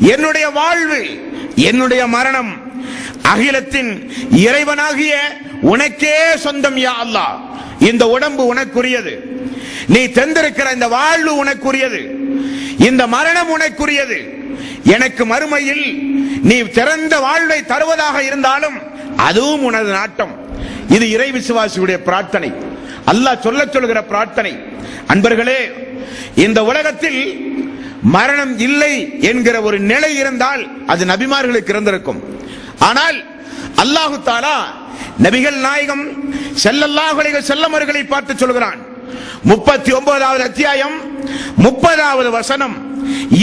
என்னுடைய வாழ்வு என்னுடைய மரணம் அகிலத்தின் இறைவனாகிய உனக்கே சொந்தம் யா அல்லா இந்த உடம்பு உனக்குரியது. நீ தந்திருக்கிற இந்த வாழ்வு உனக்குரியது. இந்த மரணம் உனக்குரியது. எனக்கு மறுமையில் நீ திறந்த வாழ்வை தருவதாக இருந்தாலும் அதுவும் உனது நாட்டம். இது இறை விசுவாசியுடைய பிரார்த்தனை. அல்லாஹ் சொல்ல சொல்கிற பிரார்த்தனை. அன்பர்களே இந்த உலகத்தில் மரணம் இல்லை என்கிற ஒரு நிலை இருந்தால் அது நபிமார்களுக்கு இருந்திருக்கும். ஆனால் அல்லாஹு தாலா நபிகள் நாயகம் செல்லல்லாஹு செல்லமர்களை செல்லம் பார்த்து சொல்கிறான். முப்பத்தி ஒன்பதாவது அத்தியாயம் முப்பதாவது வசனம்.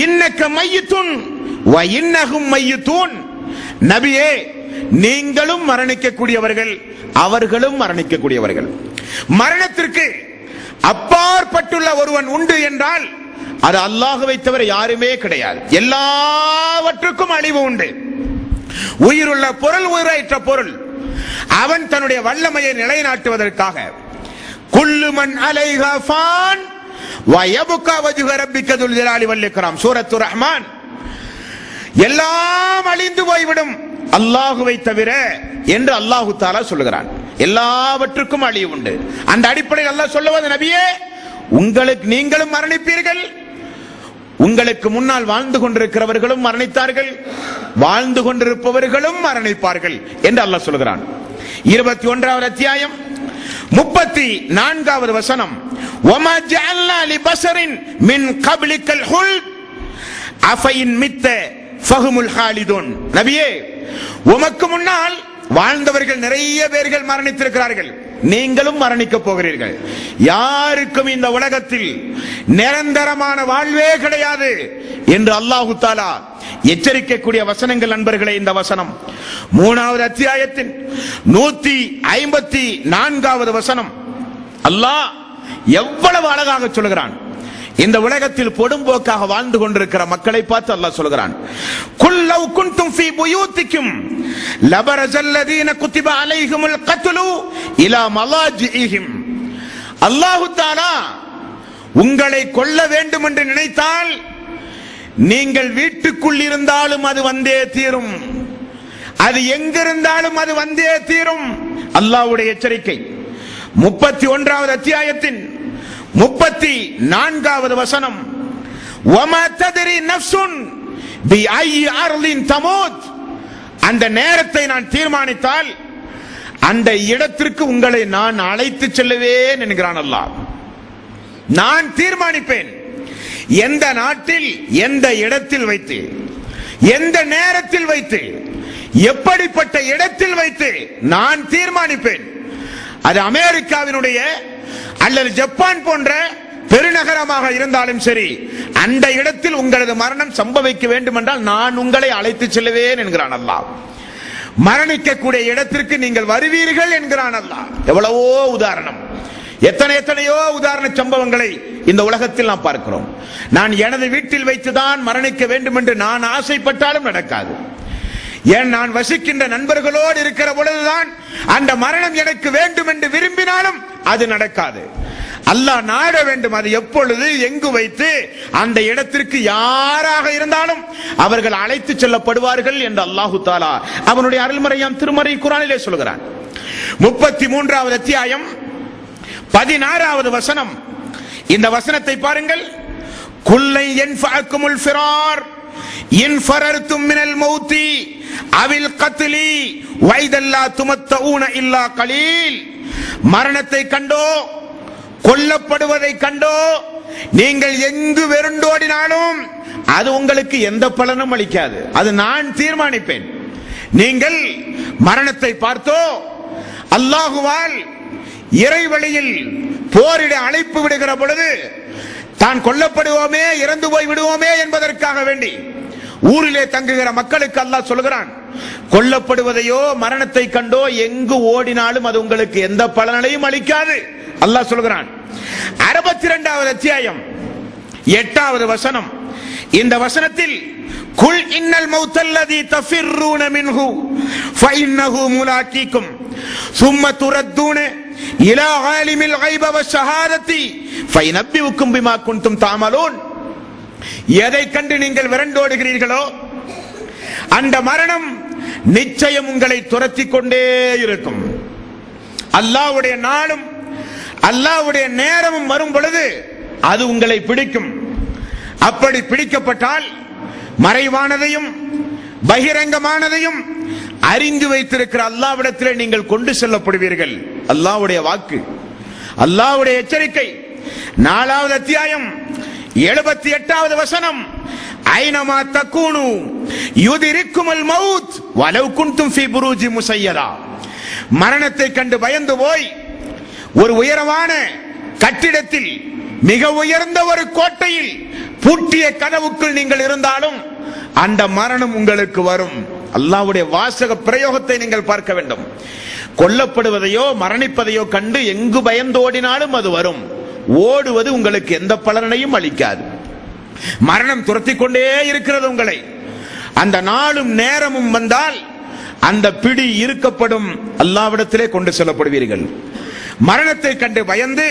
இன்னக்க மையத்துன் வ இன்னகும் மையத்தூன். நபியே நீங்களும் மரணிக்கக்கூடியவர்கள் அவர்களும் மரணிக்கக்கூடியவர்கள். மரணத்திற்கு அப்பாற்பட்டுள்ள ஒருவன் உண்டு என்றால் அது அல்லாஹுவை தவிர யாருமே கிடையாது. எல்லாவற்றுக்கும் அழிவு உண்டு. உயிருள்ள பொருள் உயிரற்ற பொருள். அவன் தன்னுடைய வல்லமையை நிலைநாட்டுவதற்காக. குள்ளுமன் அலைஹா ஃபான். வஜுக ரப்பிக்க துல் ஜலாலி சூரத்து ரஹ்மான். எல்லாம் அழிந்து போய்விடும். அல்லாஹுவை தவிர என்று அல்லாஹு தாலா சொல்லுகிறான். எல்லாவற்றுக்கும் அழிவு உண்டு. அந்த அடிப்படையில் அல்லாஹ் சொல்லுவது நபியே உங்களுக்கு நீங்களும் மரணிப்பீர்கள். உங்களுக்கு முன்னால் வாழ்ந்து கொண்டிருக்கிறவர்களும் மரணித்தார்கள். வாழ்ந்து கொண்டிருப்பவர்களும் மரணிப்பார்கள் என்று அல்லாஹ் சொல்கிறான். இருபத்தி ஒன்றாவது அத்தியாயம் முப்பத்தி நான்காவது வசனம். ஒமா ஜஅல்னா லி மின் கப்லிக்கல் ஹுல்? அஃபைன் மித்த ஃபஹுமுல் ஹாலிதுன். நபியே உமக்கு முன்னால் வாழ்ந்தவர்கள் நிறைய பேர்கள் மரணித்திருக்கிறார்கள். நீங்களும் மரணிக்க போகிறீர்கள். யாருக்கும் இந்த உலகத்தில் நிரந்தரமான வாழ்வே கிடையாது என்று அல்லாஹு தாலா எச்சரிக்கக்கூடிய வசனங்கள் நண்பர்களே இந்த வசனம். மூணாவது அத்தியாயத்தின் நூத்தி ஐம்பத்தி நான்காவது வசனம். அல்லாஹ் எவ்வளவு அழகாக சொல்கிறான் இந்த உலகத்தில் பொடும்போக்காக வாழ்ந்து கொண்டிருக்கிற மக்களை பார்த்து அல்லாஹ் சொல்கிறான். குல்லவ் குன்தும் ஃபீ புயூத்திக்கும் லபரஜல்லதீன குத்திப அலைஹிமுல் கத்லு இலா மலாஜிஹிம். அல்லாஹு தஆலா உங்களை கொல்ல வேண்டும் என்று நினைத்தால் நீங்கள் வீட்டுக்குள் இருந்தாலும் அது வந்தே தீரும். அது எங்கிருந்தாலும் அது வந்தே தீரும். அல்லாஹ்வுடைய எச்சரிக்கை. முப்பத்தி ஒன்றாவது அத்தியாயத்தின் முப்பத்தி நான்காவது வசனம். அந்த நேரத்தை நான் தீர்மானித்தால் அந்த இடத்திற்கு உங்களை நான் அழைத்து செல்லுவேன் என்கிறான் அல்லாஹ். நான் தீர்மானிப்பேன் எந்த நாட்டில் எந்த இடத்தில் வைத்து எந்த நேரத்தில் வைத்து எப்படிப்பட்ட இடத்தில் வைத்து நான் தீர்மானிப்பேன். அது அமெரிக்காவினுடைய அல்லது ஜப்பான் போன்ற பெருநகரமாக இருந்தாலும் சரி அந்த இடத்தில் உங்களது மரணம் சம்பவிக்க வேண்டும் என்றால் நான் உங்களை அழைத்து செல்லுவேன் என்கிறான் அல்லாஹ். மரணிக்கக்கூடிய இடத்திற்கு நீங்கள் வருவீர்கள் என்கிறான் அல்லாஹ். எவ்வளவோ உதாரணம். எத்தனை எத்தனையோ உதாரண சம்பவங்களை இந்த உலகத்தில் நாம் பார்க்கிறோம். நான் எனது வீட்டில் வைத்துதான் மரணிக்க வேண்டும் என்று நான் ஆசைப்பட்டாலும் நடக்காது. ஏன் நான் வசிக்கின்ற நண்பர்களோடு இருக்கிற பொழுதுதான் அந்த மரணம் எனக்கு வேண்டும் என்று விரும்பினாலும் அது நடக்காது. அல்லாஹ் நாட வேண்டும் அது எப்பொழுது எங்கு வைத்து அந்த இடத்திற்கு யாராக இருந்தாலும் அவர்கள் அழைத்து செல்லப்படுவார்கள் என்று அல்லாஹு தாலா அவனுடைய அருள்மறையாம் திருமறை குரானிலே சொல்கிறான். முப்பத்தி மூன்றாவது அத்தியாயம் பதினாறாவது வசனம். இந்த வசனத்தை பாருங்கள். குல்லை என் ஃபிரார் இன் ஃபரர்தும் மினல் மௌத்தி அவில் கத்லி வைதல்லா துமத்தஊன இல்லா கலீல். மரணத்தை கண்டோ கொல்லப்படுவதை கண்டோ நீங்கள் எங்கு வெருண்டோடினாலும் அது உங்களுக்கு எந்த பலனும் அளிக்காது. அது நான் தீர்மானிப்பேன். நீங்கள் மரணத்தை பார்த்தோ அல்லாஹுவால் இறை வழியில் போரிட அழைப்பு விடுகிற பொழுது தான் கொல்லப்படுவோமே இறந்து போய் விடுவோமே என்பதற்காக வேண்டி ஊரிலே தங்குகிற மக்களுக்கு அல்லாஹ் சொல்கிறான். கொல்லப்படுவதையோ மரணத்தை கண்டோ எங்கு ஓடினாலும் அது உங்களுக்கு எந்த பலனையும் அளிக்காது அல்லாஹ் சொல்கிறான் அறுபத்தி இரண்டாவது அத்தியாயம் எட்டாவது வசனம் இந்த வசனத்தில் குல் இன்னல் மௌத்தல்லதி தஃபிர்ரூன மின்ஹு ஃபஇன்னஹு முலாக்கீக்கும் ثم تردون إلى عالم الغيب والشهادة فينبئكم بما كنتم تعملون எதை கண்டு நீங்கள் விரண்டோடுகிறீர்களோ அந்த மரணம் நிச்சயம் உங்களை துரத்தி கொண்டே இருக்கும். அல்லாஹ்வுடைய நாளும் அல்லாஹ்வுடைய நேரமும் வரும் பொழுது அது உங்களை பிடிக்கும். அப்படி பிடிக்கப்பட்டால் மறைவானதையும் பகிரங்கமானதையும் அறிந்து வைத்திருக்கிற அல்லாவிடத்திலே நீங்கள் கொண்டு செல்லப்படுவீர்கள். அல்லாஹ்வுடைய வாக்கு அல்லாவுடைய எச்சரிக்கை. நாலாவது அத்தியாயம் எழுபத்தி எட்டாவது வசனம் ஐநமா தக்கூனு. யுதிரிக்குமல் மவுத் வலவு குண்டும் ஃபி புரூஜி முசையரா மரணத்தை கண்டு பயந்து போய் ஒரு உயரமான கட்டிடத்தில் மிக உயர்ந்த ஒரு கோட்டையில் பூட்டிய கனவுக்குள் நீங்கள் இருந்தாலும் அந்த மரணம் உங்களுக்கு வரும். அல்லாவுடைய வாசக பிரயோகத்தை நீங்கள் பார்க்க வேண்டும். கொல்லப்படுவதையோ மரணிப்பதையோ கண்டு எங்கு பயந்தோடினாலும் அது வரும். ஓடுவது உங்களுக்கு எந்த பலனையும் அளிக்காது. மரணம் துரத்தி கொண்டே இருக்கிறது உங்களை. அந்த நாளும் நேரமும் வந்தால் அந்த பிடி இருக்கப்படும் அல்லாவிடத்திலே கொண்டு செல்லப்படுவீர்கள். மரணத்தை கண்டு பயந்து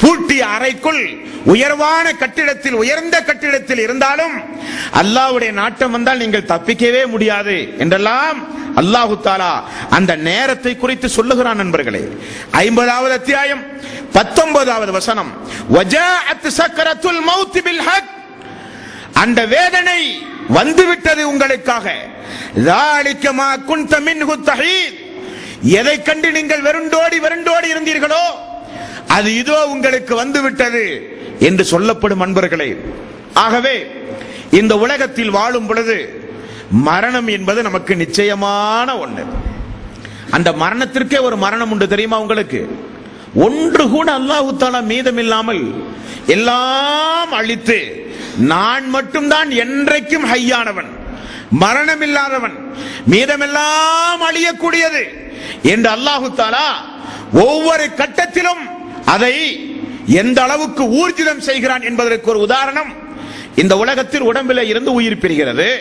பூட்டிய அறைக்குள் உயர்வான கட்டிடத்தில் உயர்ந்த கட்டிடத்தில் இருந்தாலும் அல்லாஹ்வுடைய நாட்டம் வந்தால் நீங்கள் தப்பிக்கவே முடியாது என்றெல்லாம் அல்லாஹு தாலா அந்த நேரத்தை குறித்து சொல்லுகிறான் நண்பர்களே. ஐம்பதாவது அத்தியாயம் பத்தொன்பதாவது வசனம். சக்கரத்துல் மௌத் அந்த வேதனை வந்துவிட்டது உங்களுக்காக. எதை கண்டு நீங்கள் வெருண்டோடி வெருண்டோடி இருந்தீர்களோ அது இதோ உங்களுக்கு வந்துவிட்டது என்று சொல்லப்படும் அன்பர்களே. ஆகவே இந்த உலகத்தில் வாழும் பொழுது மரணம் என்பது நமக்கு நிச்சயமான ஒன்று அந்த மரணத்திற்கே ஒரு மரணம் உண்டு தெரியுமா உங்களுக்கு? ஒன்று கூட அல்லாஹு தாலா மீதம் இல்லாமல் எல்லாம் அழித்து நான் மட்டும்தான் என்றைக்கும் ஹையானவன். மரணம் இல்லாதவன் மீதமெல்லாம் அழியக்கூடியது. என்று அல்லாஹு தாலா ஒவ்வொரு கட்டத்திலும் அதை எந்த அளவுக்கு ஊர்ஜிதம் செய்கிறான் என்பதற்கு ஒரு உதாரணம். இந்த உலகத்தில் உடம்பில் இருந்து உயிர் பெறுகிறது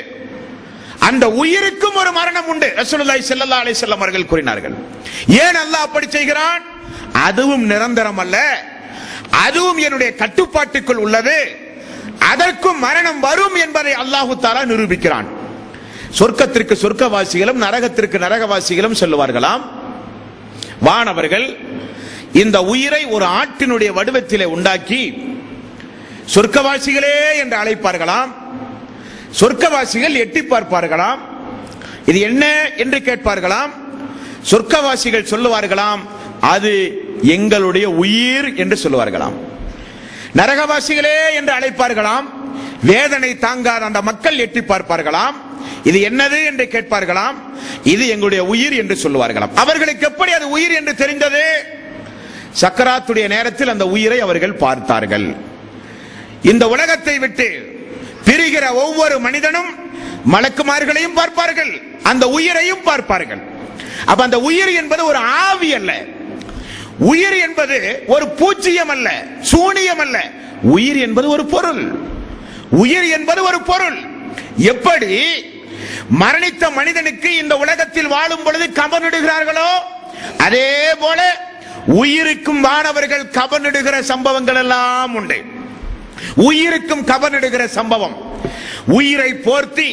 அந்த உயிருக்கும் ஒரு மரணம் உண்டு. ரசூலுல்லாஹி ஸல்லல்லாஹு அலைஹி வஸல்லம் அவர்கள் கூறினார்கள். ஏன் அல்லாஹ் அப்படி செய்கிறான்? அதுவும் நிரந்தரம் அல்ல. அதுவும் என்னுடைய கட்டுப்பாட்டுக்குள் உள்ளது. அதற்கும் மரணம் வரும் என்பதை அல்லாஹு தாலா நிரூபிக்கிறான். சொர்க்கத்திற்கு சொர்க்கவாசிகளும் நரகத்திற்கு நரகவாசிகளும் சொல்லுவார்களாம். வானவர்கள் இந்த உயிரை ஒரு ஆட்டினுடைய வடிவத்திலே உண்டாக்கி சொர்க்கவாசிகளே என்று அழைப்பார்களாம். சொர்க்கவாசிகள் எட்டி பார்ப்பார்களாம். இது என்ன என்று கேட்பார்களாம். சொர்க்கவாசிகள் சொல்லுவார்களாம் அது எங்களுடைய உயிர் என்று சொல்லுவார்களாம். நரகவாசிகளே என்று அழைப்பார்களாம். வேதனை தாங்காத அந்த மக்கள் எட்டி பார்ப்பார்களாம். இது என்னது என்று கேட்பார்களாம். இது எங்களுடைய உயிர் என்று சொல்லுவார்களாம். அவர்களுக்கு எப்படி அது உயிர் என்று தெரிந்தது? சக்கராத்துடைய நேரத்தில் அந்த உயிரை அவர்கள் பார்த்தார்கள். இந்த உலகத்தை விட்டு பிரிகிற ஒவ்வொரு மனிதனும் மலக்குமார்களையும் பார்ப்பார்கள். அந்த உயிரையும் பார்ப்பார்கள். அப்ப அந்த உயிர் என்பது ஒரு ஆவி அல்ல. உயிர் என்பது ஒரு பூச்சியம் அல்ல சூனியம் அல்ல. உயிர் என்பது ஒரு பொருள். உயிர் என்பது ஒரு பொருள். எப்படி மரணித்த மனிதனுக்கு இந்த உலகத்தில் வாழும் பொழுது கவனிடுகிறார்களோ அதே போல உயிருக்கும் வானவர்கள் கவனிடுகிற சம்பவங்கள் எல்லாம் உண்டு. உயிருக்கும் கவனிடுகிற சம்பவம். உயிரை போர்த்தி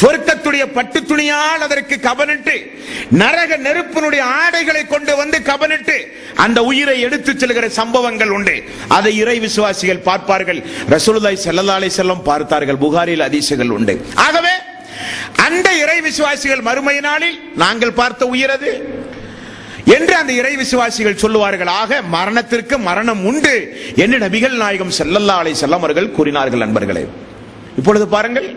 சொர்க்கத்துடைய பட்டு துணியால் அதற்கு கவனிட்டு நரக நெருப்பினுடைய ஆடைகளை கொண்டு வந்து கவனிட்டு அந்த உயிரை எடுத்துச் செல்கிற சம்பவங்கள் உண்டு. அதை இறை விசுவாசிகள் பார்ப்பார்கள். ரசூலுதாய் ஸல்லல்லாஹு அலைஹி செல்லம் பார்த்தார்கள். புகாரில் அதிசயங்கள் உண்டு. ஆகவே அந்த இறை விசுவாசிகள் மறுமை நாளில் நாங்கள் பார்த்த உயிரது என்று அந்த இறை விசுவாசிகள் சொல்லுவார்கள். ஆக மரணத்திற்கு மரணம் உண்டு என்று நபிகள் நாயகம் செல்லல்லா அலை செல்லம் அவர்கள் கூறினார்கள் நண்பர்களே. இப்பொழுது பாருங்கள்.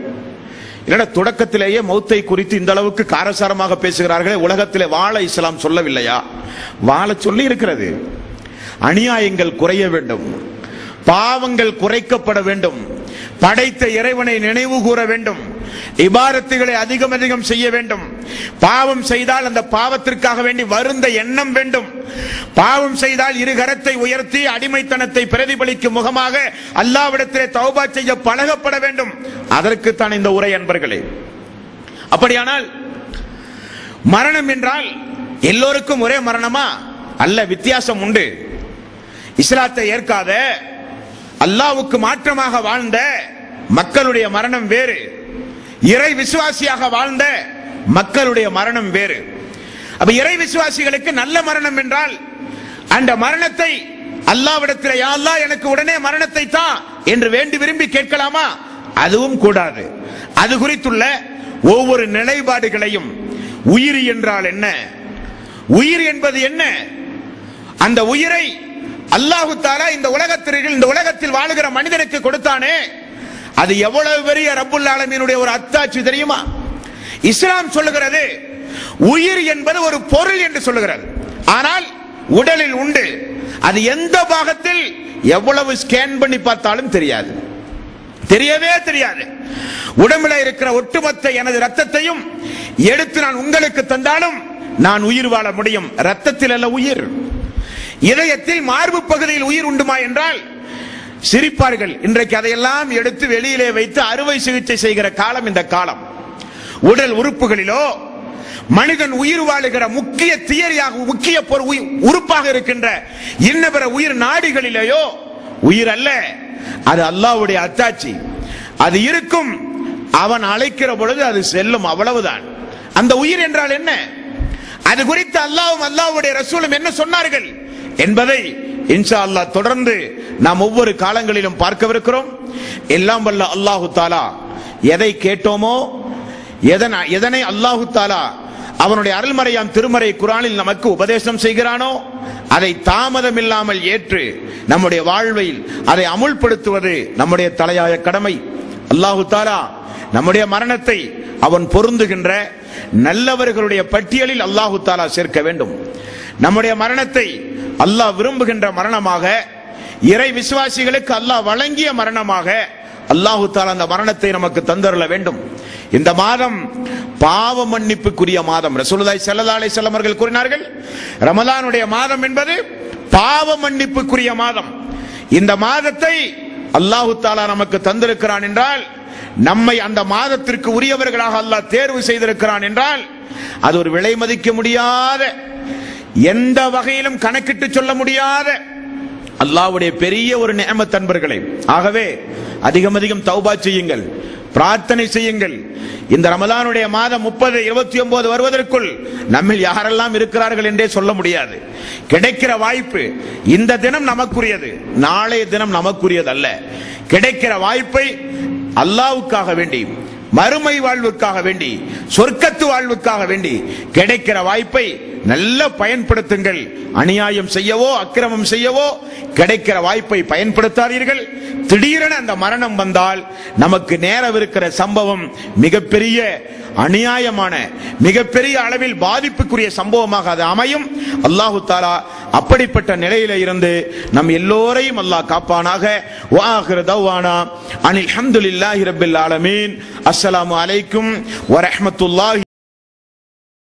என்னடா தொடக்கத்திலேயே மௌத்தை குறித்து இந்த அளவுக்கு காரசாரமாக பேசுகிறார்களே உலகத்திலே வாழ இஸ்லாம் சொல்லவில்லையா? வாழ சொல்லி இருக்கிறது. அநியாயங்கள் குறைய வேண்டும். பாவங்கள் குறைக்கப்பட வேண்டும். படைத்த இறைவனை நினைவு கூற வேண்டும். இபாரத்துகளை அதிகம் அதிகம் செய்ய வேண்டும். பாவம் செய்தால் அந்த பாவத்திற்காக வேண்டி வருந்த எண்ணம் வேண்டும். பாவம் செய்தால் இரு கரத்தை உயர்த்தி அடிமைத்தனத்தை பிரதிபலிக்கும் முகமாக அல்லாவிடத்திலே தௌபா செய்ய பழகப்பட வேண்டும். அதற்குத்தான் இந்த உரை அன்பர்களே. அப்படியானால் மரணம் என்றால் எல்லோருக்கும் ஒரே மரணமா? அல்ல வித்தியாசம் உண்டு. இஸ்லாத்தை ஏற்காத அல்லாவுக்கு மாற்றமாக வாழ்ந்த மக்களுடைய மரணம் வேறு. இறை விசுவாசியாக வாழ்ந்த மக்களுடைய மரணம் வேறு. அப்ப இறை விசுவாசிகளுக்கு நல்ல மரணம் என்றால் அந்த மரணத்தை அல்லாவிடத்தில் யாழ்லா அல்லாஹ் எனக்கு உடனே மரணத்தை தான் என்று வேண்டி விரும்பி கேட்கலாமா? அதுவும் கூடாது. அது குறித்துள்ள ஒவ்வொரு நிலைப்பாடுகளையும் உயிர் என்றால் என்ன? உயிர் என்பது என்ன? அந்த உயிரை அல்லாஹு தாலா இந்த உலகத்திற்கு இந்த உலகத்தில் வாழுகிற மனிதனுக்கு கொடுத்தானே. அது எவ்வளவு பெரிய ரப்புல் ஆலமீனுடைய ஒரு அத்தாட்சி தெரியுமா? இஸ்லாம் சொல்லுகிறது உயிர் என்பது ஒரு பொருள் என்று சொல்லுகிறது. ஆனால் உடலில் உண்டு. அது எந்த பாகத்தில் எவ்வளவு ஸ்கேன் பண்ணி பார்த்தாலும் தெரியாது. தெரியவே தெரியாது. உடம்புல இருக்கிற ஒட்டுமொத்த எனது ரத்தத்தையும் எடுத்து நான் உங்களுக்கு தந்தாலும் நான் உயிர் வாழ முடியும். ரத்தத்தில் அல்ல உயிர். இதயத்தில் மார்பு பகுதியில் உயிர் உண்டுமா என்றால் சிரிப்பார்கள். இன்றைக்கு அதையெல்லாம் எடுத்து வெளியிலே வைத்து அறுவை சிகிச்சை செய்கிற காலம் இந்த காலம். உடல் உறுப்புகளிலோ மனிதன் உயிர் வாழுகிற முக்கிய தியரியாக முக்கிய உறுப்பாக இருக்கின்ற இன்ன பிற உயிர் நாடிகளிலேயோ உயிர் அல்ல. அது அல்லாஹ்வுடைய அத்தாட்சி. அது இருக்கும். அவன் அழைக்கிற பொழுது அது செல்லும் அவ்வளவுதான். அந்த உயிர் என்றால் என்ன? அது குறித்து அல்லாவும் அல்லாவுடைய ரசூலும் என்ன சொன்னார்கள்? என்பதை இன்ஷா அல்லாஹ் தொடர்ந்து நாம் ஒவ்வொரு காலங்களிலும் பார்க்கவிருக்கிறோம். எல்லாம் வல்ல அல்லாஹு தாலா எதை கேட்டோமோ எதன எதனை அல்லாஹு தாலா அவனுடைய அருள்மறையாம் திருமறை குரானில் நமக்கு உபதேசம் செய்கிறானோ அதை தாமதம் இல்லாமல் ஏற்று நம்முடைய வாழ்வில் அதை அமுல்படுத்துவது நம்முடைய தலையாய கடமை. அல்லாஹு தாலா நம்முடைய மரணத்தை அவன் பொருந்துகின்ற நல்லவர்களுடைய பட்டியலில் அல்லாஹு தாலா சேர்க்க வேண்டும். நம்முடைய மரணத்தை அல்லாஹ் விரும்புகின்ற மரணமாக இறை விசுவாசிகளுக்கு அல்லாஹ் வழங்கிய மரணமாக அல்லாஹு தாலா அந்த மரணத்தை நமக்கு தந்தருள வேண்டும். இந்த மாதம் பாவ மன்னிப்புக்குரிய மாதம். ரசூலுதாய் செல்லதாலை செல்லமர்கள் கூறினார்கள் ரமலானுடைய மாதம் என்பது பாவ மன்னிப்புக்குரிய மாதம். இந்த மாதத்தை அல்லாஹு தாலா நமக்கு தந்திருக்கிறான் என்றால் நம்மை அந்த மாதத்திற்கு உரியவர்களாக அல்லாஹ் தேர்வு செய்திருக்கிறான் என்றால் அது ஒரு விலை மதிக்க முடியாத எந்த வகையிலும் கணக்கிட்டு சொல்ல முடியாத அல்லாஹ்வுடைய பெரிய ஒரு நேமத் அன்பர்களே. ஆகவே அதிகம் அதிகம் தௌபா செய்யுங்கள். பிரார்த்தனை செய்யுங்கள். இந்த ரமலானுடைய மாதம் முப்பது இருபத்தி ஒன்பது வருவதற்குள் நம்மில் யாரெல்லாம் இருக்கிறார்கள் என்றே சொல்ல முடியாது. கிடைக்கிற வாய்ப்பு இந்த தினம் நமக்குரியது. நாளைய தினம் நமக்குரியது அல்ல கிடைக்கிற வாய்ப்பை அல்லாவுக்காக வேண்டி மறுமை வாழ்வுக்காக வேண்டி சொர்க்கத்து வாழ்வுக்காக வேண்டி கிடைக்கிற வாய்ப்பை நல்ல பயன்படுத்துங்கள். அநியாயம் செய்யவோ அக்கிரமம் செய்யவோ கிடைக்கிற வாய்ப்பை பயன்படுத்தாதீர்கள். திடீரென அந்த மரணம் வந்தால் நமக்கு நேரவிருக்கிற சம்பவம் மிகப்பெரிய அநியாயமான மிகப்பெரிய அளவில் பாதிப்புக்குரிய சம்பவமாக அது அமையும். அல்லாஹு தாலா அப்படிப்பட்ட நிலையில இருந்து நம் எல்லோரையும் அல்லாஹ் காப்பானாக. அனில் ஹம்துலில்லாஹி ஆலமீன். அஸ்ஸலாமு அலைக்கும். வரமத்துல்லாஹி